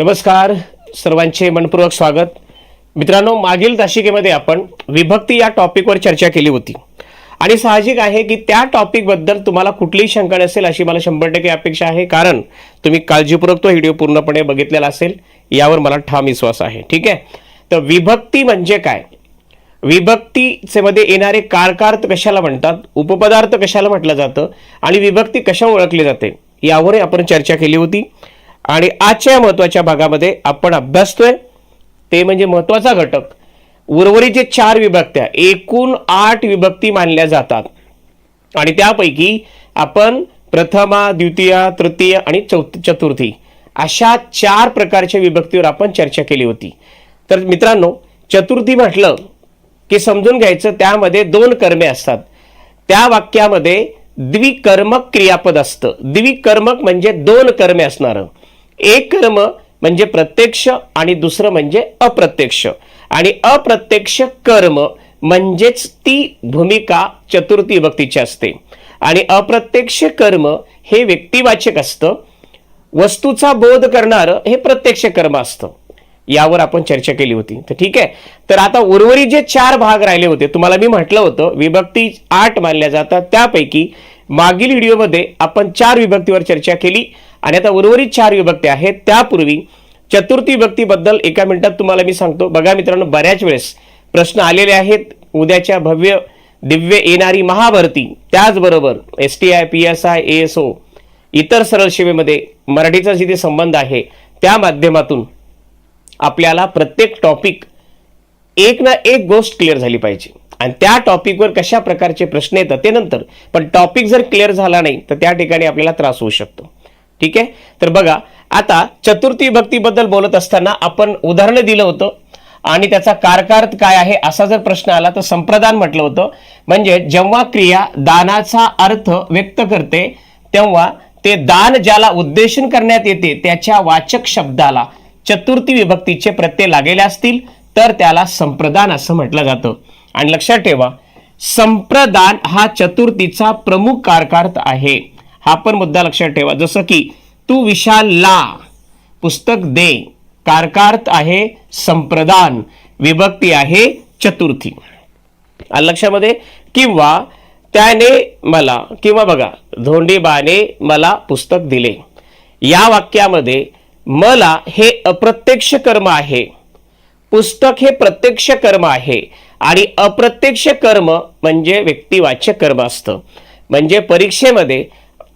नमस्कार. सर्वांचे मनपूर्वक स्वागत. मित्रांनो मागील तासिकेमध्ये आपण विभक्ती या टॉपिकवर चर्चा केली होती. आणि साहजिक आहे की त्या टॉपिकबद्दल तुम्हाला कुठलीही शंका नसेल अशी मला शंभर टक्के अपेक्षा आहे. कारण तुम्ही काळजीपूर्वक तो व्हिडिओ पूर्णपणे बघितलेला असेल यावर मला ठाम विश्वास आहे. ठीक आहे? तर विभक्ती म्हणजे काय? विभक्तीचे मध्ये येणारे कारकार्थ कशाला म्हणतात? उपपदार्थ कशाला म्हटलं जातं? आणि विभक्ती कशा ओळखली जाते? यावरही आपण चर्चा केली होती. आणि आजच्या या महत्त्वाच्या भागामध्ये आपण अभ्यासतोय. ते म्हणजे महत्त्वाचा घटक. उर्वरित जे चार विभक्त्या एकूण आठ विभक्ती मानल्या जातात. आणि त्यापैकी आपण प्रथमा द्वितीया तृतीय आणि चौथ चतुर्थी अशा चार प्रकारच्या विभक्तीवर आपण चर्चा केली होती. तर मित्रांनो चतुर्थी म्हटलं की समजून घ्यायचं त्यामध्ये दोन कर्मे असतात. त्या वाक्यामध्ये द्विकर्मक क्रियापद असतं. द्विकर्मक म्हणजे दोन कर्मे असणारं. एक कर्म म्हणजे प्रत्यक्ष आणि दुसरं म्हणजे अप्रत्यक्ष. आणि अप्रत्यक्ष कर्म म्हणजेच ती भूमिका चतुर्थी विभक्तीची असते. आणि अप्रत्यक्ष कर्म हे व्यक्तिवाचक असतं. वस्तूचा बोध करणारं हे प्रत्यक्ष कर्म असतं. यावर आपण चर्चा केली होती. तर ठीक आहे. तर आता उर्वरित जे चार भाग राहिले होते तुम्हाला मी म्हटलं होतं विभक्ती आठ मानल्या जातात. त्यापैकी मागील व्हिडिओमध्ये आपण चार विभक्तीवर चर्चा केली. आणि आता उर्वरित चार विभक्ती आहेत. त्यापूर्वी चतुर्थी विभक्तीबद्दल एका मिनिटात तुम्हाला मी सांगतो. बघा मित्रांनो बऱ्याच वेळेस प्रश्न आलेले आहेत. उद्याच्या भव्य दिव्य येणारी महाभरती. त्याचबरोबर S T I P S I A S O इतर सरळ सेवेमध्ये मराठीचा जिथे संबंध आहे त्या माध्यमातून आपल्याला प्रत्येक टॉपिक एक ना एक गोष्ट क्लिअर झाली पाहिजे. आणि त्या टॉपिकवर कशा प्रकारचे प्रश्न येतात ते नंतर. पण टॉपिक जर क्लिअर झाला नाही तर त्या ठिकाणी आपल्याला त्रास होऊ शकतो. ठीक आहे? तर बघा आता चतुर्थी विभक्तीबद्दल बोलत असताना आपण उदाहरणं दिलं होतं आणि त्याचा कारकार्थ काय आहे असा जर प्रश्न आला तर संप्रदान म्हटलं होतं. म्हणजे जेव्हा क्रिया दानाचा अर्थ व्यक्त करते तेव्हा ते दान ज्याला उद्देशून करण्यात येते त्याच्या वाचक शब्दाला चतुर्थी विभक्तीचे प्रत्यय लागलेले असतील तर त्याला संप्रदान असं म्हटलं जातं. आणि लक्षात ठेवा संप्रदान हा चतुर्थीचा प्रमुख कारकार्थ आहे. हा पण मुद्दा लक्षात ठेवा. जसं की तू विशाल ला पुस्तक दे. कारकार्थ आहे संप्रदान. विभक्ती आहे चतुर्थी. आलं लक्षामध्ये किंवा त्याने मला किंवा बघा धोंडीबाने मला पुस्तक दिले. या वाक्यामध्ये मला हे अप्रत्यक्ष कर्म आहे. पुस्तक हे प्रत्यक्ष कर्म आहे. आणि अप्रत्यक्ष कर्म म्हणजे व्यक्तिवाच्य कर्म असतं. म्हणजे परीक्षेमध्ये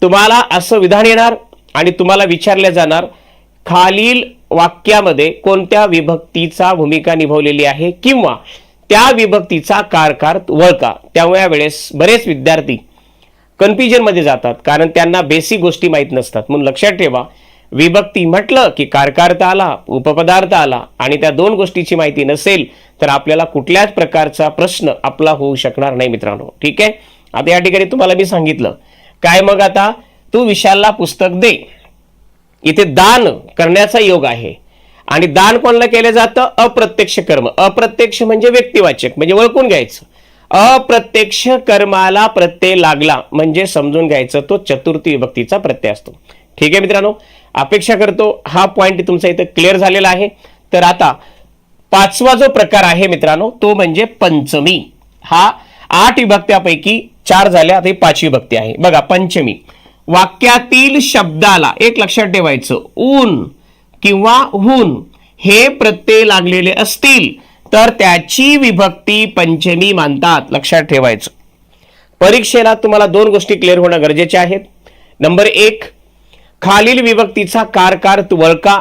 तुम्हाला असं विधान येणार आणि तुम्हाला विचारले जाणार खालील वाक्यामध्ये कोणत्या विभक्तीचा भूमिका निभावलेली आहे किंवा त्या विभक्तीचा कारकार वळका. त्यामुळे वेळेस बरेच विद्यार्थी कन्फ्युजनमध्ये जातात कारण त्यांना बेसिक गोष्टी माहीत नसतात. म्हणून लक्षात ठेवा विभक्ती म्हटलं की कारकार्थ आला उपपदार्थ आला आणि त्या दोन गोष्टीची माहिती नसेल तर आपल्याला कुठल्याच प्रकारचा प्रश्न आपला होऊ शकणार नाही मित्रांनो. ठीक आहे? आता या ठिकाणी तुम्हाला मी सांगितलं काय मग आता? तू विशालला पुस्तक दे. इथे दान करण्याचा योग आहे. आणि दान कोणाला केलं जातं? अप्रत्यक्ष कर्म. अप्रत्यक्ष म्हणजे व्यक्तिवाचक म्हणजे ओळखून घ्यायचं. अप्रत्यक्ष कर्माला प्रत्यय लागला म्हणजे समजून घ्यायचं तो चतुर्थी विभक्तीचा प्रत्यय असतो. ठीक आहे मित्रांनो? अपेक्षा करतो हा पॉइंट तुमचा इथं क्लिअर झालेला आहे. तर आता पाचवा जो प्रकार आहे मित्रांनो तो म्हणजे पंचमी. हा आठ विभक्त्यापैकी चार झाल्या आता ही पाचवी विभक्ती आहे. बघा पंचमी. वाक्यातील शब्दाला एक लक्षात ठेवायचं ऊन किंवा हून हे प्रत्यय लागलेले असतील तर त्याची विभक्ती पंचमी मानतात लक्षात ठेवायचं. परीक्षेला तुम्हाला दोन गोष्टी क्लिअर होणं गरजेचे आहेत. नंबर एक खालील विभक्तीचा कारकार वळका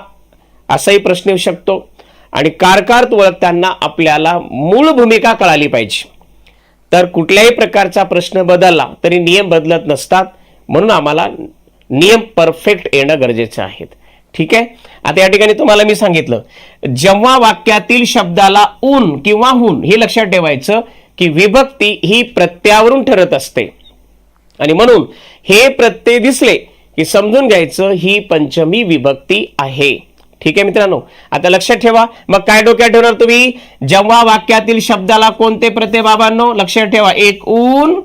असाही प्रश्न येऊ शकतो. आणि कारकार ओळखताना आपल्याला मूळ भूमिका कळाली पाहिजे. तर कुठल्याही प्रकारचा प्रश्न बदलला तरी नियम बदलत नसतात. म्हणून आम्हाला नियम परफेक्ट येणं गरजेचं आहे. ठीक आहे? आता या ठिकाणी तुम्हाला मी सांगितलं जेव्हा वाक्यातील शब्दाला ऊन किंवा हुन हे लक्षात ठेवायचं की विभक्ती ही प्रत्यावरून ठरत असते. आणि म्हणून हे प्रत्यय दिसले की समजून घ्यायचं ही पंचमी विभक्ती आहे. ठीक आहे मित्रांनो? आता लक्षात ठेवा. मग काय डोक्यात ठेवणार तुम्ही? जेव्हा वाक्यातील शब्दाला कोणते प्रत्यय बाबांनो? लक्षात ठेवा. एक ऊन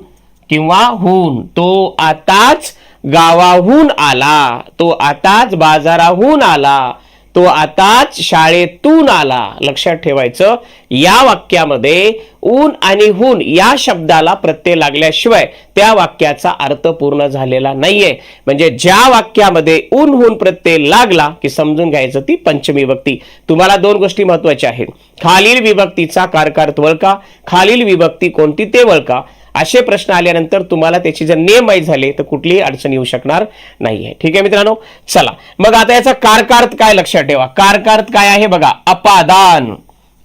किंवा हून. तो आताच गावाहून आला. तो आताच बाजाराहून आला. तो आताच शाळेतून आला. लक्षात ठेवायचं या वाक्यामध्ये ऊन आणि हून या शब्दाला प्रत्यय लागल्याशिवाय त्या वाक्याचा अर्थ पूर्ण झालेला नाहीये. म्हणजे ज्या वाक्यामध्ये ऊन हून प्रत्यय लागला की समजून घ्यायचं ती पंचमी विभक्ती. तुम्हाला दोन गोष्टी महत्त्वाच्या आहेत. खालील विभक्तीचा कारकार्थ वळका खालील विभक्ती कोणती ते वळका. असे प्रश्न आल्यानंतर तुम्हाला त्याचे जर नियम माहीत झाले तर कुठलीही अडचण येऊ शकणार नाही आहे ठीक आहे मित्रांनो? चला. मग आता याचा कारकार्थ काय लक्षात ठेवा. कारकार्थ काय आहे बघा? अपादान.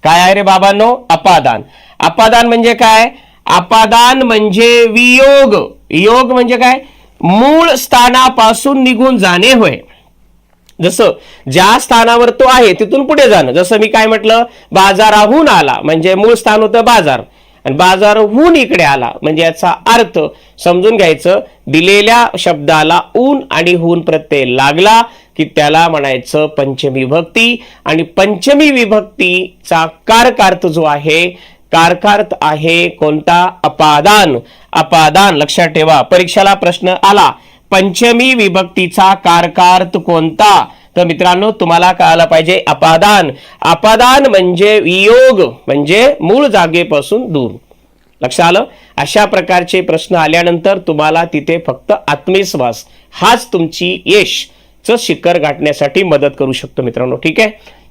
काय आहे रे बाबांनो? अपादान. अपादान म्हणजे काय? अपादान म्हणजे वियोग. योग म्हणजे काय? मूळ स्थानापासून निघून जाणे होय. जसं ज्या स्थानावर तो आहे तिथून पुढे जाणं. जसं मी काय म्हटलं? बाजाराहून आला. म्हणजे मूळ स्थान होतं बाजार. आणि बाजारहून इकडे आला. म्हणजे याचा अर्थ समजून घ्यायचं दिलेल्या शब्दाला ऊन आणि हून प्रत्यय लागला की त्याला म्हणायचं पंचमी विभक्ती. आणि पंचमी विभक्तीचा कारकार्थ जो आहे कारकार्थ आहे कोणता? अपादान. अपादान लक्षात ठेवा परीक्षेला प्रश्न आला. पंचमी विभक्तीचा कारकार्थ कोणता? तर मित्रांनो तुम्हाला कळायला पाहिजे अपादान. अपादान म्हणजे वियोग म्हणजे मूळ जागेपासून दूर. लक्ष आलं? अशा प्रकारचे प्रश्न आल्यानंतर तुम्हाला तिथे फक्त आत्मविश्वास हाच तुमची यश च शिखर गाठण्यासाठी मदत करू शकतो मित्रांनो. ठीक आहे?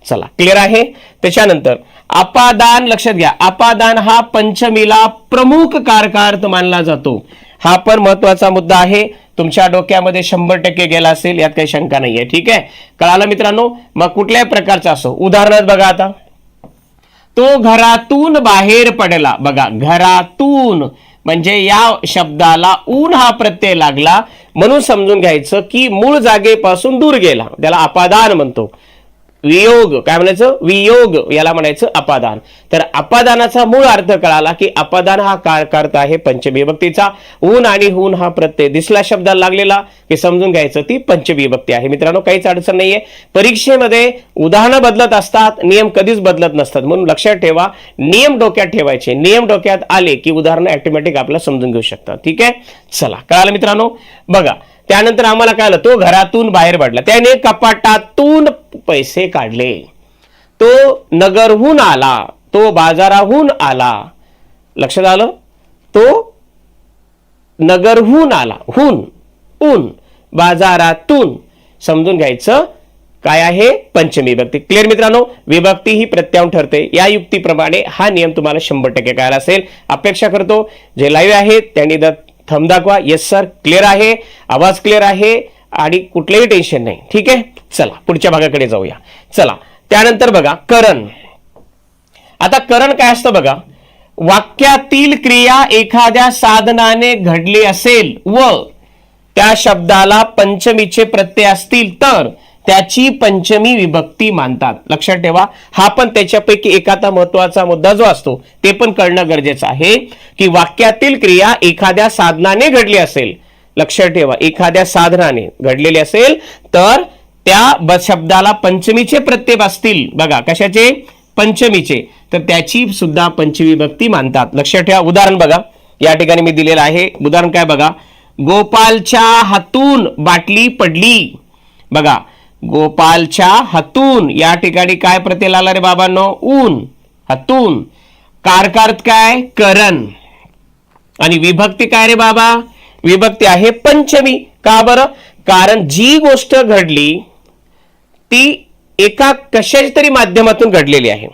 चला क्लिअर आहे? त्याच्यानंतर अपादान लक्षात घ्या. अपादान हा पंचमीला प्रमुख कारकार्थ मानला जातो. हा पण महत्त्वाचा मुद्दा आहे. तुमच्या डोक्यामध्ये शंभर टक्के गेला असेल यात काही शंका नाहीये. ठीक आहे? कळालं मित्रांनो? मग कुठल्याही प्रकारचा असो. उदाहरणार्थ बघा आता. तो घरातून बाहेर पडला. बघा घरातून. म्हणजे या शब्दाला ऊन हा प्रत्यय लागला. म्हणून समजून घ्यायचं की मूळ जागेपासून दूर गेला. त्याला अपादान म्हणतो. वियोग. काय म्हणायचं? वियोग. याला म्हणायचं अपादान. तर अपादानाचा मूळ अर्थ कळाला की अपादान हा कारकार्थ आहे? पंचविभक्तीचा. ऊन आणि हून हा प्रत्यय. दिसला शब्दाला लागलेला की समजून घ्यायचं ती पंचविभक्ती आहे. मित्रांनो काहीच अडचण नाहीये. परीक्षेमध्ये उदाहरणं बदलत असतात नियम कधीच बदलत नसतात. म्हणून लक्षात ठेवा नियम डोक्यात ठेवायचे. नियम डोक्यात आले की उदाहरणं ऑटोमॅटिक आपल्याला समजून घेऊ शकतात. ठीक आहे? चला. कळालं मित्रांनो? बघा त्यानंतर आम्हाला कळलं तो घरातून बाहेर पडला. त्याने कपाटातून पैसे काढले. तो नगरहून आला तो बाजाराहून आला. लक्षात आलं? तो नगरहून आला. हून ऊन बाजारातून. समजून घ्यायचं काय आहे? पंचमी विभक्ती. क्लिअर मित्रांनो? विभक्ती ही प्रत्याहून ठरते. या युक्तीप्रमाणे हा नियम तुम्हाला शंभर टक्के कळायला असेल. अपेक्षा करतो. जे लाईव्ह आहेत त्यांनी द थम दाखवा. येस सर क्लिअर आहे. आवाज क्लिअर आहे. आणि कुठलंही टेन्शन नाही. ठीक आहे? चला पुढच्या भागाकडे जाऊया. चला त्यानंतर बघा करण. आता करण काय असतं बघा? वाक्यातील क्रिया एखाद्या साधनाने घडली असेल व त्या शब्दाला पंचमीचे प्रत्यय असतील तर त्याची पंचमी विभक्ती मानतात. लक्षात ठेवा हा पण त्याच्यापैकी एखादा महत्त्वाचा मुद्दा जो असतो ते पण कळणं गरजेचं आहे की वाक्यातील क्रिया एखाद्या साधनाने घडली असेल. लक्षात ठेवा एखाद्या साधनाने घडलेली असेल तर त्या ब- शब्दाला पंचमीचे प्रत्यय असतील. बघा कशाचे? पंचमीचे. तर त्याची सुद्धा पंचमी भक्ती मानतात. लक्षात ठेवा उदाहरण बघा. या ठिकाणी मी दिलेलं आहे. उदाहरण काय बघा? गोपालच्या हातून बाटली पडली. बघा गोपालच्या हातून. या ठिकाणी काय प्रत्यय आला रे बाबांनो? ऊन. हातून. कारकार्थ काय? करण. आणि विभक्ती काय रे बाबा? विभक्ती आहे पंचमी. का बरं? कारण जी गोष्ट घडली ती एका कशाच्या तरी माध्यमातून घडलेली आहे.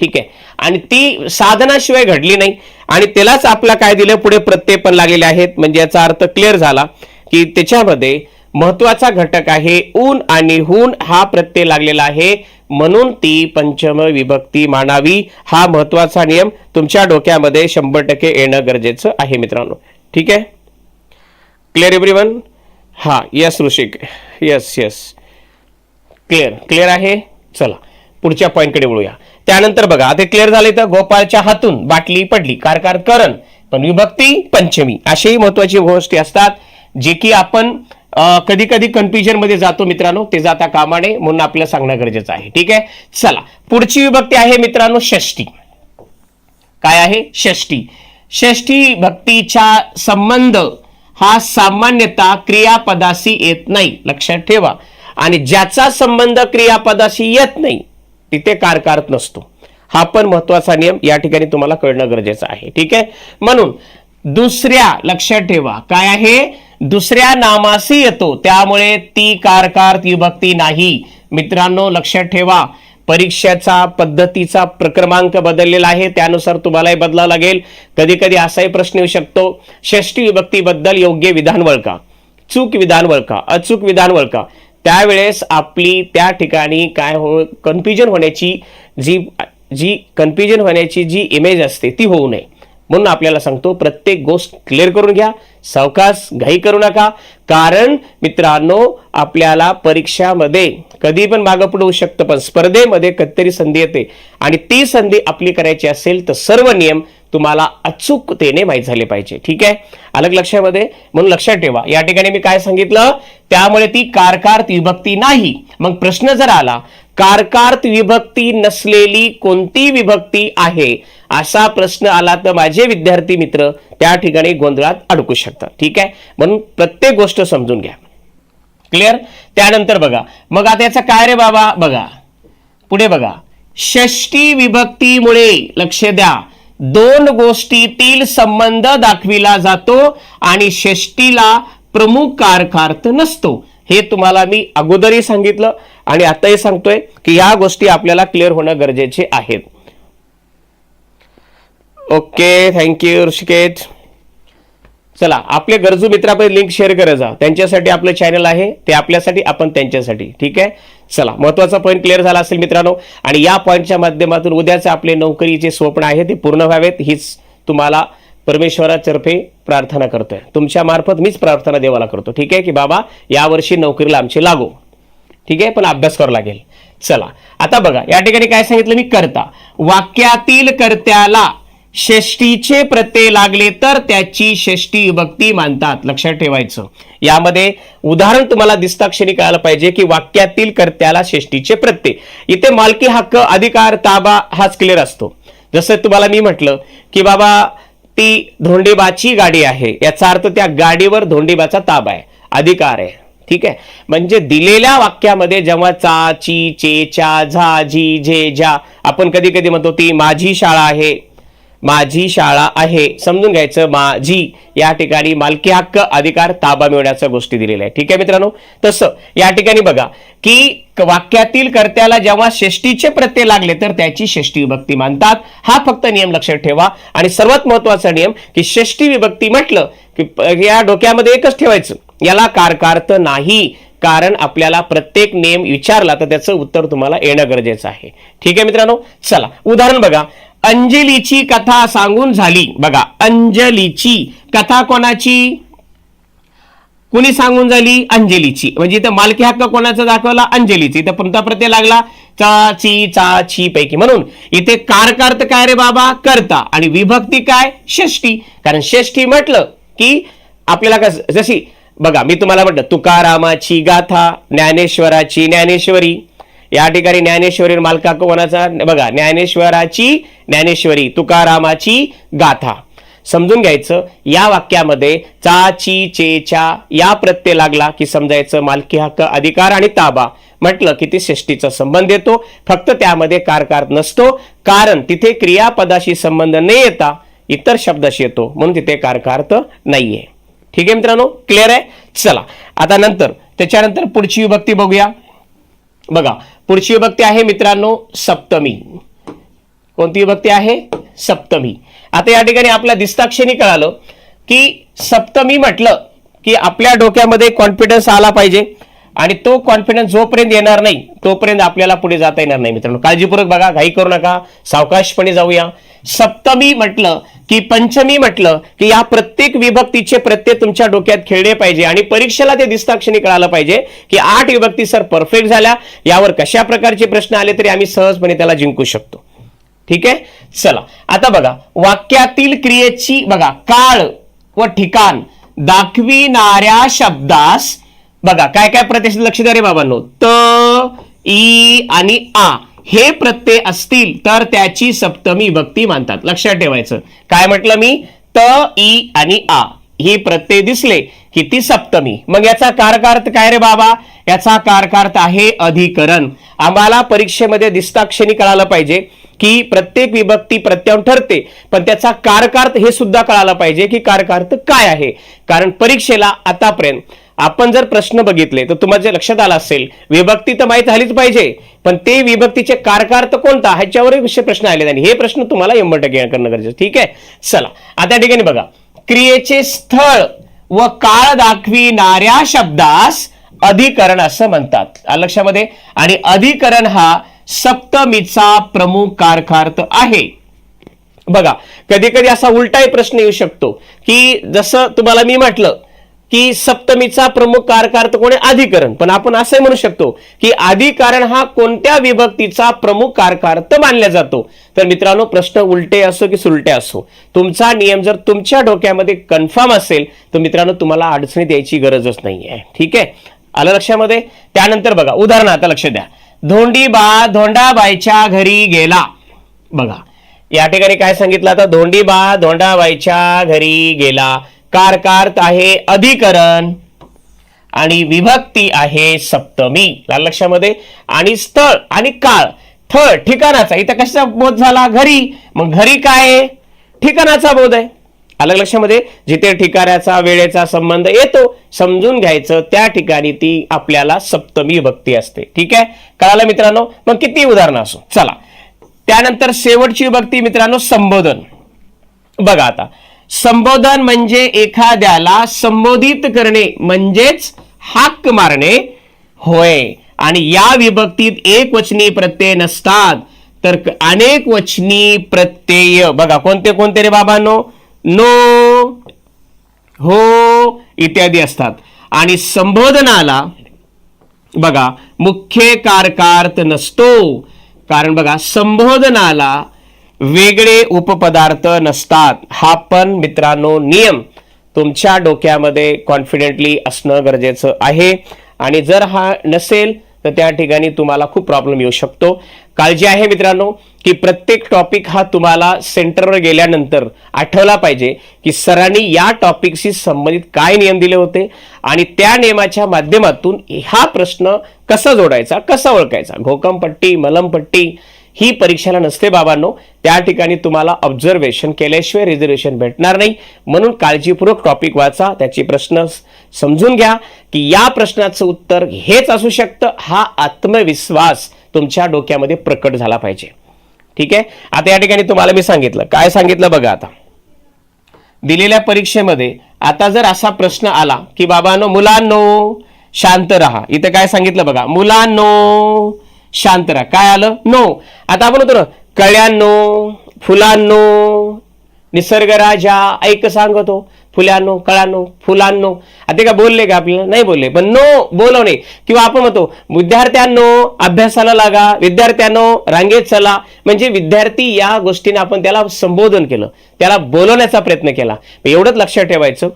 ठीक आहे? आणि ती साधनाशिवाय घडली नाही. आणि त्यालाच आपला काय दिलं? पुढे प्रत्यय पण लागलेले आहेत. म्हणजे याचा अर्थ क्लिअर झाला की त्याच्यामध्ये महत्त्वाचा घटक आहे ऊन आणि हून हा प्रत्यय लागलेला आहे. म्हणून ती पंचम विभक्ती मानावी. हा महत्त्वाचा नियम तुमच्या डोक्यामध्ये शंभर टक्के येणं गरजेचं आहे मित्रांनो. ठीक आहे? क्लिअर एव्हरीवन हा yes Rishik yes yes clear clear आहे? चला. पुढच्या पॉईंटकडे वळूया. त्यानंतर बघा आता क्लिअर झाले तर गोपाळच्या हातून बाटली पडली. कारकार करण. पण विभक्ती पंचमी. अशाही महत्वाची गोष्टी असतात जे की आपण कधी कधी कन्फ्युजनमध्ये जातो मित्रांनो. ते जाता कामाने म्हणून आपल्याला सांगणं गरजेचं आहे. ठीक आहे? चला. पुढची विभक्ती आहे मित्रांनो षष्टी काय आहे? षष्टी षष्ठी भक्तीचा संबंध हा सामान्यतः क्रियापदाशी येत नाही. लक्षात ठेवा. आणि ज्याचा संबंध क्रियापदाशी येत नाही तिथे कारकारत नसतो. हा पण महत्त्वाचा नियम या ठिकाणी तुम्हाला कळणं गरजेचं आहे. ठीक आहे? म्हणून दुसऱ्या लक्षात ठेवा. काय आहे? दुसऱ्या नामाशी येतो. त्यामुळे ती कारकार विभक्ती नाही. मित्रांनो लक्षात ठेवा. परीक्षेचा पद्धतीचा प्रक्रमांक बदललेला आहे. त्यानुसार तुम्हालाही बदलावं लागेल. कधी कधी असाही प्रश्न येऊ शकतो. षष्टी विभक्तीबद्दल योग्य विधान वळका चूक विधान वळका अचूक विधान वळका त्यावेळेस आपली त्या ठिकाणी काय हो कन्फ्युजन होण्याची जी जी कन्फ्युजन होण्याची जी इमेज असते ती होऊ नये. म्हणून आपल्याला सांगतो प्रत्येक गोष्ट क्लिअर करून घ्या सावकाश घाई करू नका. कारण मित्रांनो आपल्याला परीक्षामध्ये कधी पण मागं पुढे होऊ शकतं पण स्पर्धेमध्ये कधीतरी संधी येते. आणि ती संधी आपली करायची असेल तर सर्व नियम तुम्हाला अचूकतेने माहीत झाले पाहिजे. ठीक आहे? अलग लक्षामध्ये. म्हणून लक्षात ठेवा. या ठिकाणी मी काय सांगितलं? त्यामुळे ती कारकार्त विभक्ती नाही. मग प्रश्न जर आला कारकार्त विभक्ती नसलेली कोणती विभक्ती आहे? असा प्रश्न आला तर माझे विद्यार्थी मित्र त्या ठिकाणी गोंधळात अडकू शकतात. ठीक आहे? म्हणून प्रत्येक गोष्ट समजून घ्या. क्लिअर त्यानंतर बघा. मग आता याचा काय रे बाबा? बघा. पुढे बघा. षष्टी विभक्तीमुळे लक्ष द्या. दोन गोष्टीतील संबंध दाखविला जातो आणि षष्टीला प्रमुख कारकार्थ नसतो. हे तुम्हाला मी अगोदरही सांगितलं आणि आताही सांगतोय की या गोष्टी आपल्याला क्लिअर होणं गरजेचे आहेत. ओके थँक्यू ऋषिकेत चला आपल्या गरजू मित्रापर्यंत लिंक शेअर करत जा. त्यांच्यासाठी आपलं चॅनल आहे ते आपल्यासाठी आपण त्यांच्यासाठी. ठीक आहे? चला महत्त्वाचा पॉईंट क्लिअर झाला असेल मित्रांनो. आणि या पॉईंटच्या माध्यमातून उद्याचे आपले नोकरीचे स्वप्न आहे ते पूर्ण व्हावेत. हीच तुम्हाला परमेश्वरातर्फे प्रार्थना करतोय. तुमच्या मार्फत मीच प्रार्थना देवाला करतो. ठीक आहे की बाबा यावर्षी नोकरीला आमची लागू. ठीक आहे? पण अभ्यास करावा लागेल. चला आता बघा या ठिकाणी काय सांगितलं मी? करता. वाक्यातील कर्त्याला षष्टीचे प्रत्यय लागले तर त्याची षष्टी विभक्ती मानतात. लक्षात ठेवायचं. यामध्ये उदाहरण तुम्हाला दिसताक्षणी कळायला पाहिजे की वाक्यातील कर्त्याला षष्टीचे प्रत्यय. इथे मालकी हक्क अधिकार ताबा हाच क्लिअर असतो. जसं तुम्हाला मी म्हटलं की बाबा ती धोंडेबाची गाडी आहे. याचा अर्थ त्या गाडीवर धोंडेबाचा ताबा आहे. अधिकार आहे. ठीक आहे? म्हणजे दिलेल्या वाक्यामध्ये जेव्हा चा ची चे चा झा झी झे झा आपण कधी कधी म्हणतो ती माझी शाळा आहे. माझी शाळा आहे. समजून घ्यायचं माझी. या ठिकाणी मालकी हक्क अधिकार ताबा मिळवण्याच्या गोष्टी दिलेल्या आहे ठीक आहे मित्रांनो? तसं या ठिकाणी बघा की वाक्यातील कर्त्याला जेव्हा षष्टीचे प्रत्यय लागले तर त्याची षष्टी विभक्ती मानतात. हा फक्त नियम लक्षात ठेवा. आणि सर्वात महत्त्वाचा नियम की षष्टी विभक्ती म्हटलं की या डोक्यामध्ये एकच ठेवायचं. याला कारकार्थ नाही. कारण आपल्याला प्रत्येक नेम विचारला तर त्याचं उत्तर तुम्हाला येणं गरजेचं आहे. ठीक आहे मित्रांनो? चला. उदाहरण बघा. अंजलीची कथा सांगून झाली. बघा अंजलीची कथा कोणाची? कुणी सांगून झाली? अंजलीची. म्हणजे इथं मालकी हक्क कोणाचा दाखवला? अंजलीची. इथं कोणता प्रत्यय लागला. चा ची चा छी पैकी. म्हणून इथे कारकार्थ काय रे बाबा? करता. आणि विभक्ती काय? षष्टी कारण षष्टी म्हटलं की आपल्याला कस जशी बघा मी तुम्हाला म्हटलं तुकारामाची गाथा ज्ञानेश्वराची ज्ञानेश्वरी. या ठिकाणी ज्ञानेश्वरी मालका कोणाचा बघा ज्ञानेश्वराची ज्ञानेश्वरी तुकारामाची गाथा. समजून घ्यायचं या वाक्यामध्ये चा ची चे चा या प्रत्यय लागला की समजायचं मालकी हक्क अधिकार आणि ताबा. म्हटलं की ती षष्टीचा संबंध येतो फक्त त्यामध्ये कारकार नसतो कारण तिथे क्रियापदाशी संबंध न येता इतर शब्दाशी येतो म्हणून तिथे कारकार्थ नाहीये. ठीक आहे मित्रांनो? क्लिअर आहे? चला. आता नंतर त्याच्यानंतर पुढची विभक्ती बघूया. बघा पुढची विभक्ती आहे मित्रांनो सप्तमी. कोणती विभक्ती आहे? सप्तमी. आता या ठिकाणी आपल्या दिसताक्षणी कळालं की सप्तमी म्हटलं की आपल्या डोक्यामध्ये कॉन्फिडन्स आला पाहिजे आणि तो कॉन्फिडन्स जोपर्यंत येणार नाही तोपर्यंत आपल्याला पुढे जाता येणार नाही मित्रांनो. काळजीपूर्वक बघा घाई करू नका सावकाशपणे जाऊया. सप्तमी म्हटलं की पंचमी म्हटलं की या प्रत्येक विभक्तीचे प्रत्यय तुमच्या डोक्यात खेळले पाहिजे आणि परीक्षेला ते दिसताक्षणी कळालं पाहिजे की आठ विभक्ती सर परफेक्ट झाल्या यावर कशा प्रकारचे प्रश्न आले तरी आम्ही सहजपणे त्याला जिंकू शकतो. ठीक आहे? चला. आता बघा वाक्यातील क्रियेची बघा काळ व ठिकाण दाखविणाऱ्या शब्दास बघा काय काय प्रत्यक्ष लक्ष द्या रे बाबांनो. त ई आणि आ. हे प्रत्यय असतील तर त्याची सप्तमी भक्ती मानतात. लक्षात ठेवायचं. काय म्हटलं मी? त ई आणि आ. ही प्रत्यय दिसले की ती सप्तमी. मग याचा कारकार्थ काय रे बाबा? याचा कारकार्थ आहे अधिकरण. आम्हाला परीक्षेमध्ये दिसताक्षणी कळालं पाहिजे की प्रत्येक विभक्ती प्रत्याहून ठरते पण त्याचा कारकार्थ हे सुद्धा कळालं पाहिजे की कारकार्थ काय आहे. कारण परीक्षेला आतापर्यंत आपण जर प्रश्न बघितले तर तुम्हाला जे लक्षात आला असेल विभक्ती तर माहीत झालीच पाहिजे पण ते विभक्तीचे कारकार्थ कोणता? ह्याच्यावर विषय प्रश्न आले आणि हे प्रश्न तुम्हाला शंभर टक्के करणं गरजेचं ठीक आहे? चला. आता ठिकाणी बघा. क्रियेचे स्थळ व काळ दाखविणाऱ्या शब्दास अधिकरण असं म्हणतात. लक्षामध्ये? आणि अधिकरण हा सप्तमीचा प्रमुख कारकार्थ आहे. बघा कधी कधी असा उलटाही प्रश्न येऊ शकतो की जसं तुम्हाला मी म्हटलं की सप्तमीचा प्रमुख कारकार्थ कोण आहे? अधिकरण पण आपण असंही म्हणू शकतो की अधिकारण हा कोणत्या विभक्तीचा प्रमुख कारकार्थ मानला जातो. तर मित्रांनो प्रश्न उलटे असो की सुलटे असो तुमचा नियम जर तुमच्या डोक्यामध्ये कन्फर्म असेल तर मित्रांनो तुम्हाला अडचणी द्यायची गरजच नाही आहे ठीक आहे? आलं लक्षामध्ये? त्यानंतर बघा उदाहरण आता लक्ष द्या. धोंडीबा धोंडाबाईच्या घरी गेला. बघा या ठिकाणी काय सांगितलं आता? धोंडीबा धोंडाबाईच्या घरी गेला. कारकार्थ आहे अधिकरण. आणि विभक्ती आहे सप्तमी. लाल लक्षामध्ये. आणि स्थळ आणि काळ. थळ ठिकाणाचा. इथं कशाचा बोध झाला? घरी. मग घरी काय? आहे ठिकाणाचा बोध आहे. अलग लक्षामध्ये? जिथे ठिकाणाचा वेळेचा संबंध येतो समजून घ्यायचं त्या ठिकाणी ती आपल्याला सप्तमी भक्ती असते. ठीक आहे? कळालं मित्रांनो? मग किती उदाहरणं असो? चला. त्यानंतर शेवटची भक्ती मित्रांनो संबोधन. बघा आता. संबोधन म्हणजे एखाद्याला संबोधित करणे म्हणजेच हाक मारणे. होय. आणि या विभक्तीत एक वचनी प्रत्यय नसतात. तर अनेक वचनी प्रत्यय. बघा कोणते कोणते रे बाबांनो? नो हो इत्यादी असतात. आणि संबोधनाला बघा मुख्य कारकार्थ नसतो. कारण बघा संबोधनाला वेगळे उपपदार्थ नसतात हा पण मित्रांनो नियम. तुमच्या डोक्यामध्ये कॉन्फिडेंटली असणं गरजेचं आहे. आणि जर हा नसेल तर त्या ठिकाणी तुम्हाला खूप प्रॉब्लेम येऊ शकतो. काळजी आहे मित्रांनो की प्रत्येक टॉपिक हा तुम्हाला सेंटरवर गेल्यानंतर आठवला पाहिजे की सरांनी या टॉपिकशी संबंधित काय नियम दिले होते? आणि त्या नियमाच्या माध्यमातून हा प्रश्न कसा जोडायचा कसा ओळखायचा? घोकमपट्टी मलमपट्टी ही परीक्षेला नसते बाबांनो. त्या ठिकाणी तुम्हाला ऑब्झर्वेशन केल्याशिवाय रिझर्वेशन भेटणार नाही. म्हणून काळजीपूर्वक टॉपिक वाचा. त्याची प्रश्न समजून घ्या की या प्रश्नाचं उत्तर हेच असू शकतं. हा आत्मविश्वास तुमच्या डोक्यामध्ये प्रकट झाला पाहिजे. ठीक आहे? आता या ठिकाणी तुम्हाला मी सांगितलं. काय सांगितलं बघा आता. दिलेल्या परीक्षेमध्ये आता जर असा प्रश्न आला की बाबांनो मुलांनो शांत राहा. इथं काय सांगितलं बघा. मुलांनो शांत राहा. काय आलं? नो आता आपण होतो ना कळ्यांनो फुलांनो निसर्ग राजा ऐक सांगतो. फुलांनो कळांनो फुलांनो. आता का बोलले का आपल्याला? नाही बोलले. पण नो बोलवणे. किंवा आपण म्हणतो विद्यार्थ्यांनो अभ्यासाला लागा. विद्यार्थ्यांनो रांगेत चला. म्हणजे विद्यार्थी या गोष्टीने आपण त्याला संबोधन केलं. त्याला बोलवण्याचा प्रयत्न केला. एवढंच लक्षात ठेवायचं.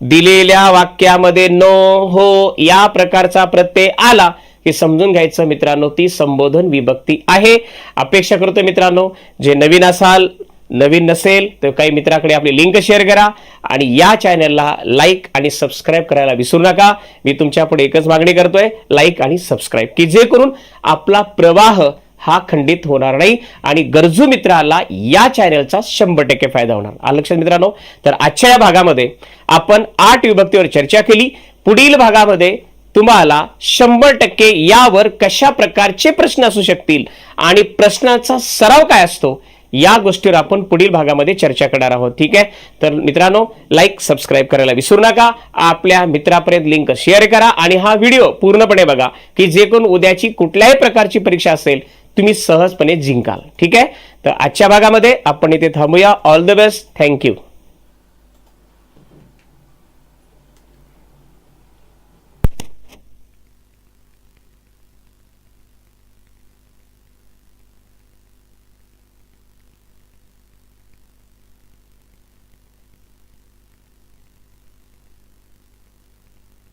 दिलेल्या वाक्यामध्ये नो हो या प्रकारचा प्रत्यय आला. हे समजून घ्यायचं मित्रांनो ती संबोधन विभक्ती आहे. अपेक्षा करतो मित्रांनो जे नवीन असाल नवीन नसेल तर काही मित्राकडे आपली लिंक शेअर करा आणि या चॅनलला लाईक आणि सबस्क्राईब करायला विसरू नका. मी तुमच्यापुढे एकच मागणी करतोय लाईक आणि सबस्क्राईब की जे करून आपला प्रवाह हा खंडित होणार नाही आणि गरजू मित्राला या चॅनलचा शंभर टक्के फायदा होणार. आलं लक्षात मित्रांनो? तर आजच्या या भागामध्ये आपण आठ विभक्तीवर चर्चा केली. पुढील भागामध्ये तुम्हाला शंभर टक्के यावर कशा प्रकारचे प्रश्न असू शकतील आणि प्रश्नाचा सराव काय असतो या गोष्टीवर आपण पुढील भागामध्ये चर्चा करणार आहोत. ठीक आहे? तर मित्रांनो लाईक सबस्क्राईब करायला विसरू नका. आपल्या मित्रापर्यंत लिंक शेअर करा आणि हा व्हिडिओ पूर्णपणे बघा की जे कोण उद्याची कुठल्याही प्रकारची परीक्षा असेल तुम्ही सहजपणे जिंकाल. ठीक आहे? तर आजच्या भागामध्ये आपण इथे थांबूया. All the best thank you